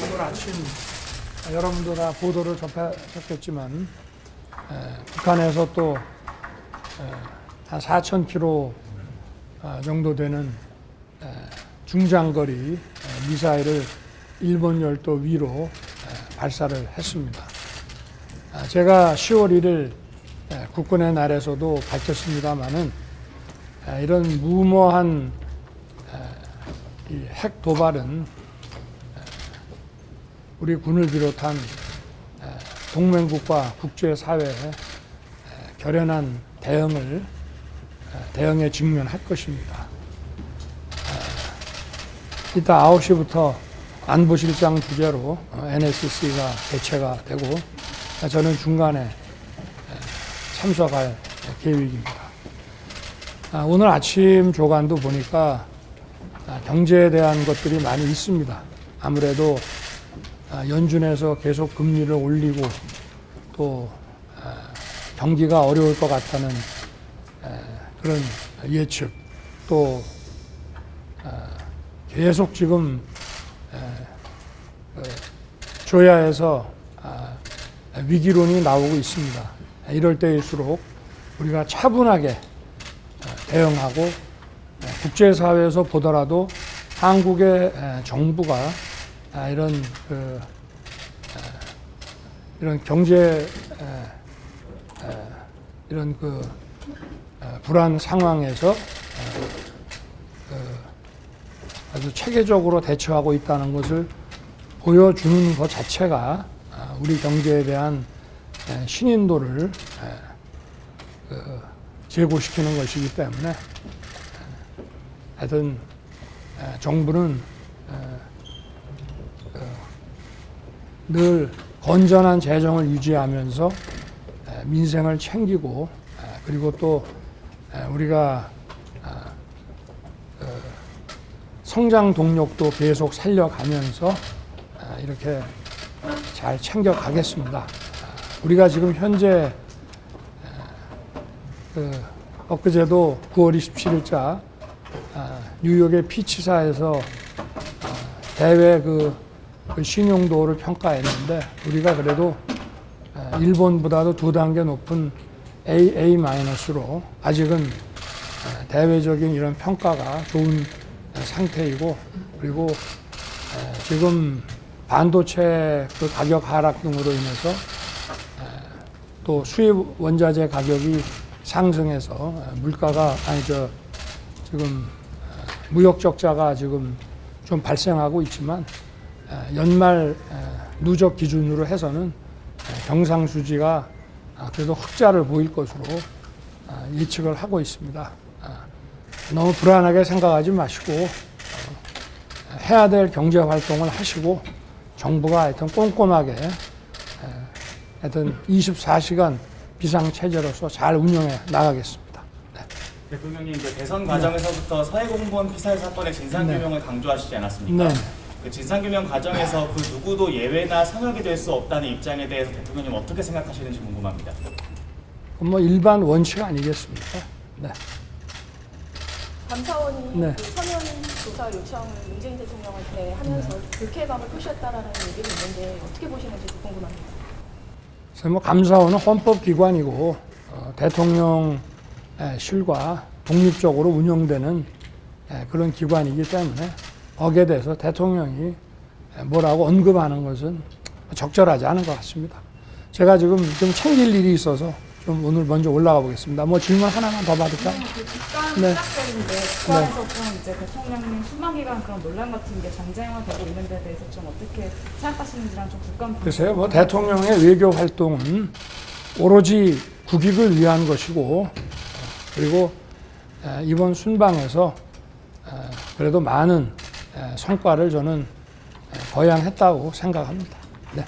오늘 아침 여러분도 다 보도를 접하셨겠지만 에, 북한에서 또 한 4천 킬로 아, 정도 되는 에, 중장거리 에, 미사일을 일본 열도 위로 에, 발사를 했습니다. 아, 제가 10월 1일 에, 국군의 날에서도 밝혔습니다마는 이런 무모한 이핵 도발은 우리 군을 비롯한 에, 동맹국과 국제사회에 에, 결연한 대응을 에, 대응에 직면할 것입니다. 에, 이따 9시부터 안보실장 주재로 어, NSC가 개최가 되고 에, 저는 중간에 에, 참석할 계획입니다. 아, 오늘 아침 조간도 보니까 아, 경제에 대한 것들이 많이 있습니다. 아무래도 아, 연준에서 계속 금리를 올리고 또 아, 경기가 어려울 것 같다는 에, 그런 예측 또 아, 계속 지금 에, 그 조야에서 아, 위기론이 나오고 있습니다. 이럴 때일수록 우리가 차분하게 아, 대응하고 에, 국제사회에서 보더라도 한국의 에, 정부가 아, 이런 그 에, 이런 경제 이런 그 에, 불안 상황에서 에, 그 아주 체계적으로 대처하고 있다는 것을 보여주는 것 자체가 아, 우리 경제에 대한 에, 신인도를 에, 그 제고시키는 것이기 때문에 에, 하여튼 에, 정부는 늘 건전한 재정을 유지하면서 에, 민생을 챙기고 에, 그리고 또 에, 우리가 아, 그 성장 동력도 계속 살려가면서 아, 이렇게 잘 챙겨가겠습니다. 아, 우리가 지금 현재 에, 그 엊그제도 9월 27일자 아, 뉴욕의 피치사에서 아, 대외 그, 그 신용도를 평가했는데 우리가 그래도 아, 일본보다도 두 단계 높은 A, A 마이너스로 아직은 아, 대외적인 이런 평가가 좋은 상태이고 그리고 아, 지금 반도체 그 가격 하락 등으로 인해서 아, 또 수입 원자재 가격이 상승해서 아, 물가가 아니 저 지금 아, 무역 적자가 지금 좀 발생하고 있지만 아, 연말 아, 누적 기준으로 해서는 아, 경상수지가 아, 그래도 흑자를 보일 것으로 아, 예측을 하고 있습니다. 아, 너무 불안하게 생각하지 마시고 어, 해야 될 경제 활동을 하시고 정부가 하여튼 꼼꼼하게 에, 하여튼 24시간 비상 체제로서 잘 운영해 나가겠습니다. 대통령님 이제 대선 과정에서부터 서해공무원 피살 사건의 진상 규명을 강조하시지 않았습니까? 네. 그 진상규명 과정에서 그 누구도 예외나 성역이 될 수 없다는 입장에 대해서 대통령님 어떻게 생각하시는지 궁금합니다. 뭐 일반 원칙 아니겠습니까? 네. 감사원이 네. 그 서면 조사 요청을 문재인 대통령한테 하면서 네. 불쾌감을 표시했다라는 얘기를 있는데 어떻게 보시는지 궁금합니다. 그래서 뭐 감사원은 헌법기관이고 어, 대통령실과 독립적으로 운영되는 에, 그런 기관이기 때문에 거기에 대해서 대통령이 에, 뭐라고 언급하는 것은 적절하지 않은 것 같습니다. 제가 지금 좀 챙길 일이 있어서 좀 오늘 먼저 올라가 보겠습니다. 뭐 질문 하나만 더 받을까요? 그 국감 네. 시작되는데 북한에서 좀 이제 대통령님 수만 기간 그런 논란 같은 게 정쟁화되고 있는 데 대해서 좀 어떻게 생각하시는지랑 좀 국감 글쎄요, 뭐 대통령의 외교 활동은 오로지 국익을 위한 것이고 그리고 에, 이번 순방에서 에, 그래도 많은 에, 성과를 저는 에, 거양했다고 생각합니다. 네.